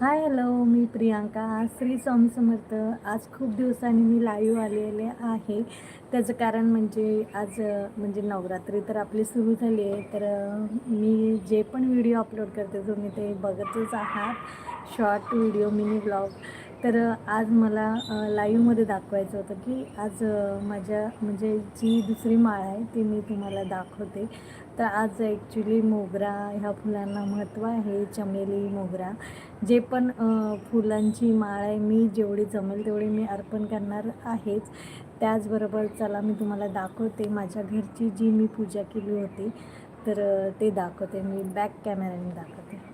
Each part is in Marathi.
हाय हॅलो मी प्रियांका श्री स्वामी समर्थ. आज खूप दिवसांनी मी लाईव्ह आलेले आहे. त्याचं कारण म्हणजे आज म्हणजे नवरात्री तर आपली सुरू झाली आहे तर मी जे पण व्हिडिओ अपलोड करते तुम्ही ते बघतच आहात शॉर्ट व्हिडिओ मिनी ब्लॉग तर आज मला लाईव्हमध्ये दाखवायचं होतं की आज माझ्या म्हणजे जी दुसरी माळ आहे ती मी तुम्हाला दाखवते. तर आज ॲक्च्युली मोगरा ह्या फुलांना महत्त्व आहे चमेली मोगरा. जे पण फुलांची माळ आहे मी जेवढी जमेल तेवढी मी अर्पण करणार आहेच. त्याचबरोबर चला मी तुम्हाला दाखवते माझ्या घरची जी मी पूजा केली होती तर ते दाखवते. मी बॅक कॅमेऱ्याने दाखवते.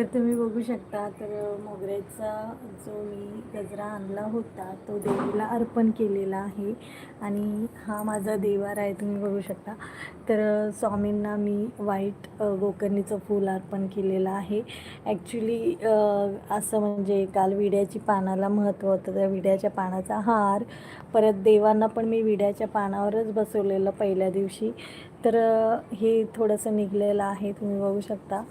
तर तुम्ही बघू शकता तर मोगऱ्याचा जो मी गजरा आणला होता तो देवीला अर्पण केलेला आहे. आणि हा माझा देवार आहे तुम्ही बघू शकता. तर स्वामींना मी व्हाईट गोकर्णीचं फूल अर्पण केलेलं आहे. ॲक्च्युली असं म्हणजे काल विड्याची पानाला महत्त्व होतं. त्या विड्याच्या पानाचा हार परत देवांना पण मी विड्याच्या पानावरच बसवलेलं पहिल्या दिवशी. तर हे थोडंसं निघलेलं आहे तुम्ही बघू शकता.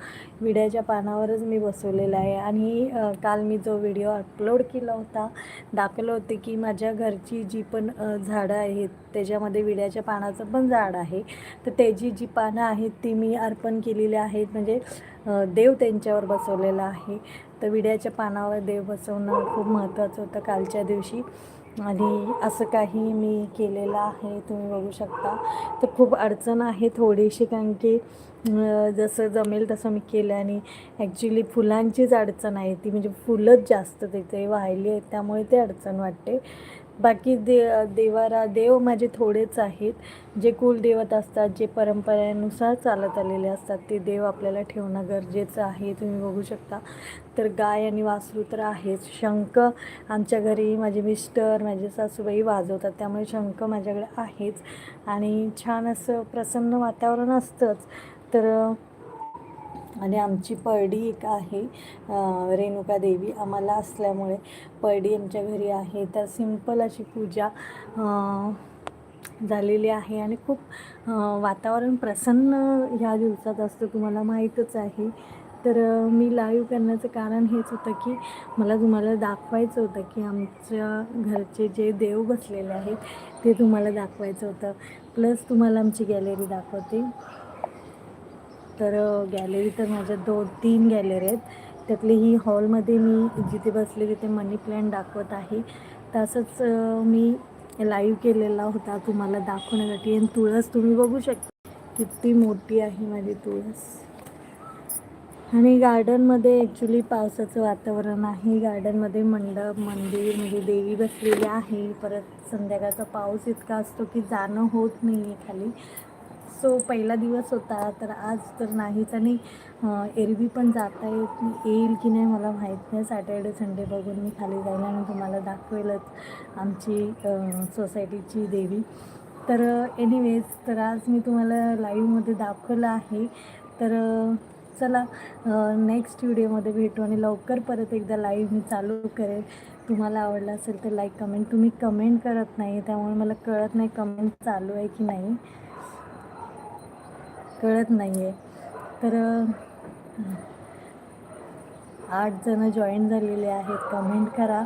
विड्याच्या पानावरच मी बसवलेलं आहे आणि काल मी जो व्हिडिओ अपलोड केला होता दाखवलं होते की माझ्या घरची जी पण झाडं आहेत त्याच्यामध्ये विड्याच्या पानाचं पण झाड आहे. तर त्याची जी पानं आहेत ती मी अर्पण केलेली आहेत. म्हणजे देव त्यांच्यावर बसवलेला आहे. तर विड्याच्या पानावर देव बसवणं खूप महत्त्वाचं होतं कालच्या दिवशी. आणि असं काही मी केलेलं आहे तुम्ही बघू शकता. तर खूप अडचण आहे थोडीशी कारण की जसं जमेल तसं मी केलं आणि ॲक्च्युली फुलांचीच अडचण आहे ती. म्हणजे फुलंच जास्त तिथे वाहिली आहेत त्यामुळे ते अडचण वाटते. बाकी दे देवारा देव माझे थोडेच आहेत. जे कुलदेवत असतात जे परंपरेनुसार चालत आलेले असतात ते देव आपल्याला ठेवणं गरजेचं आहे. तुम्ही बघू शकता. तर गाय आणि वासरू तर आहेच. शंख आमच्या घरी माझे मिस्टर माझे सासूबाई वाजवतात. त्यामुळे शंख माझ्याकडे आहेच. आणि छान असं प्रसन्न वातावरण असतंच. तर आणि आमची परडी एक आहे. रेणुका देवी आम्हाला असल्यामुळे परडी आमच्या घरी आहे. तर सिंपल अशी पूजा झालेली आहे आणि खूप वातावरण प्रसन्न ह्या दिवसात असतं तुम्हाला माहीतच आहे. तर मी लाईव्ह करण्याचं कारण हेच होतं की मला तुम्हाला दाखवायचं होतं की आमच्या घरचे जे देव बसलेले आहेत ते तुम्हाला दाखवायचं होतं. प्लस तुम्हाला आमची गॅलरी दाखवते. तर गॅलरी तर माझ्या दोन तीन गॅलरी आहेत. त्यातली ही हॉलमध्ये मी जिथे बसले तिथे मनी प्लॅन दाखवत आहे. तसंच मी लाईव्ह केलेला होता तुम्हाला दाखवण्यासाठी. आणि तुळस तुम्ही बघू शकता. किती मोठी आहे माझी तुळस. आणि गार्डनमध्ये ॲक्च्युली पावसाचं वातावरण आहे. गार्डनमध्ये मंडप मंदिर म्हणजे देवी बसलेली आहे. परत संध्याकाळचा पाऊस इतका असतो की जाणं होत नाही आहे खाली. सो पहिला दिवस होता तर आज तर नाहीच. आणि एरवी पण जाता येत येईल की नाही मला माहीत नाही. सॅटर्डे संडे बघून मी खाली जाईल आणि तुम्हाला दाखवेलच आमची सोसायटीची देवी. तर एनिवेज तर आज मी तुम्हाला लाईव्हमध्ये दाखवलं आहे. तर चला नेक्स्ट व्हिडिओमध्ये भेटू आणि लवकर परत एकदा लाईव्ह मी चालू करेल तुम्हाला आवडलं असेल तर लाईक कमेंट तुम्ही कमेंट करत नाही त्यामुळे मला कळत नाही कमेंट चालू आहे की नाही. कळत नाही आहे तर आठ जणं जॉईन झालेले आहेत. कमेंट करा.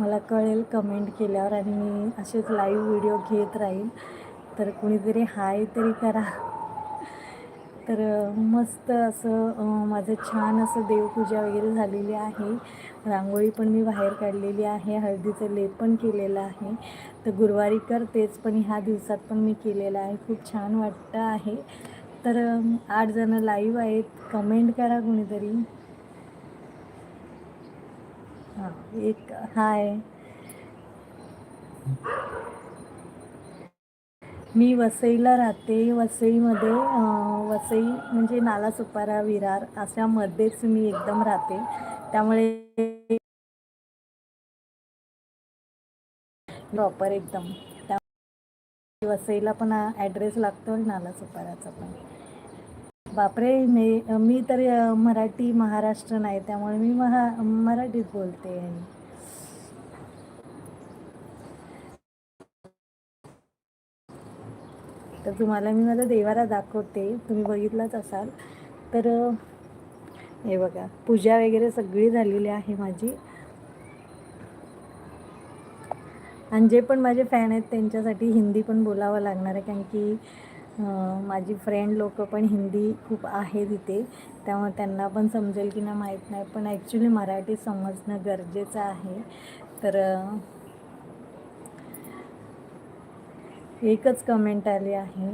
मला कळेल कमेंट केल्यावर आणि मी असेच लाईव्ह व्हिडिओ घेत राहील. तर कुणीतरी हाय तरी करा. तर मस्त असं माझं छान असं देवपूजा वगैरे झालेली आहे. रांगोळी पण मी बाहेर काढलेली आहे. हळदीचं लेप पण केलेलं आहे. तर गुरुवारी करतेच पण ह्या दिवसात पण मी केलेलं आहे. खूप छान वाटतं आहे. तर आठ जणं लाईव्ह आहेत. कमेंट करा कुणीतरी. हां एक हाय मी वसईला राहते. वसईमध्ये वसई म्हणजे नालासुपारा विरार अशामध्येच मी एकदम राहते. त्यामुळे प्रॉपर एकदम. त्या वसईला पण ॲड्रेस लागतो आणि नालासोपाराचा पण. बापरे मी मी तर मराठी महाराष्ट्र नाही त्यामुळे मी महा मराठीत बोलते. तर तुम्हाला मी माझा देवारा दाखवते तुम्ही बघितलाच असाल. तर हे बघा पूजा वगैरे सगळी झालेली आहे माझी. आणि जे पण माझे फॅन आहेत त्यांच्यासाठी हिंदी पण बोलावं लागणार आहे कारण की माझी फ्रेंड लोक पण हिंदी खूप आहे तिथे त्यामुळे त्यांना पण समजेल की ना माहीत नाही. पण ॲक्च्युली मराठी समजणं गरजेचं आहे. तर एकच कमेंट आली आहे.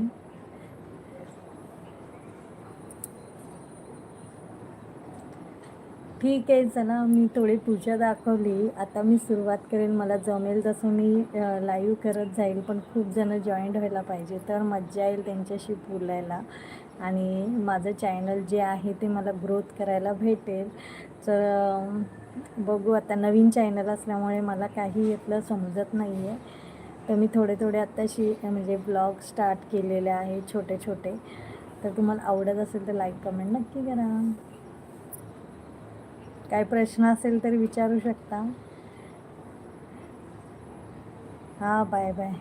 ठीक आहे चला मी थोडी पूजा दाखवली. आता मी सुरुवात करेन. मला जमेल तसं मी लाईव्ह करत जाईल पण खूप जण जॉईंट व्हायला पाहिजे. तर मज्जा येईल त्यांच्याशी बोलायला. आणि माझं चॅनल जे आहे ते मला ग्रोथ करायला भेटेल. तर बघू आता नवीन चॅनल असल्यामुळे मला काही यातलं समजत नाही आहे तर मी थोडे थोडे आत्ताशी म्हणजे ब्लॉग स्टार्ट केलेले आहे छोटे छोटे. तर तुम्हाला आवडत असेल तर लाईक कमेंट नक्की करा. काय प्रश्न असेल तर विचारू शकता. हां बाय बाय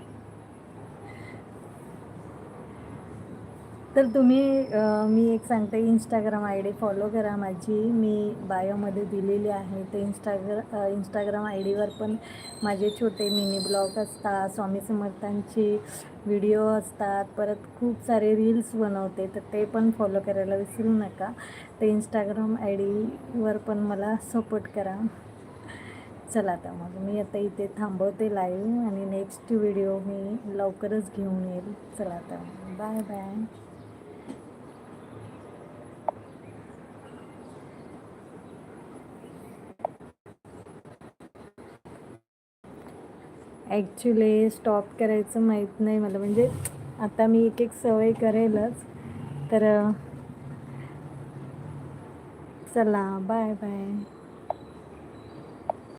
तर तुम्ही मी एक सांगते इंस्टाग्राम आय डी फॉलो करा. माझी मी बायोमध्ये दिलेली आहे. ते इंस्टाग्रा इंस्टाग्राम आय डीवर पण माझे छोटे मिनी ब्लॉग असतात. स्वामी समर्थांची व्हिडिओ असतात. परत खूप सारे रील्स बनवते. तर ते पण फॉलो करायला विसरू नका. ते इंस्टाग्राम आय डीवर पण मला सपोर्ट करा. चला आता मग. मी आता इथे थांबवते लाईव्ह आणि नेक्स्ट व्हिडिओ मी लवकरच घेऊन येईल. चला आता बाय बाय ॲक्च्युली स्टॉप करायचं माहीत नाही मला. म्हणजे आता मी एक एक सवय करेलच. तर चला बाय बाय.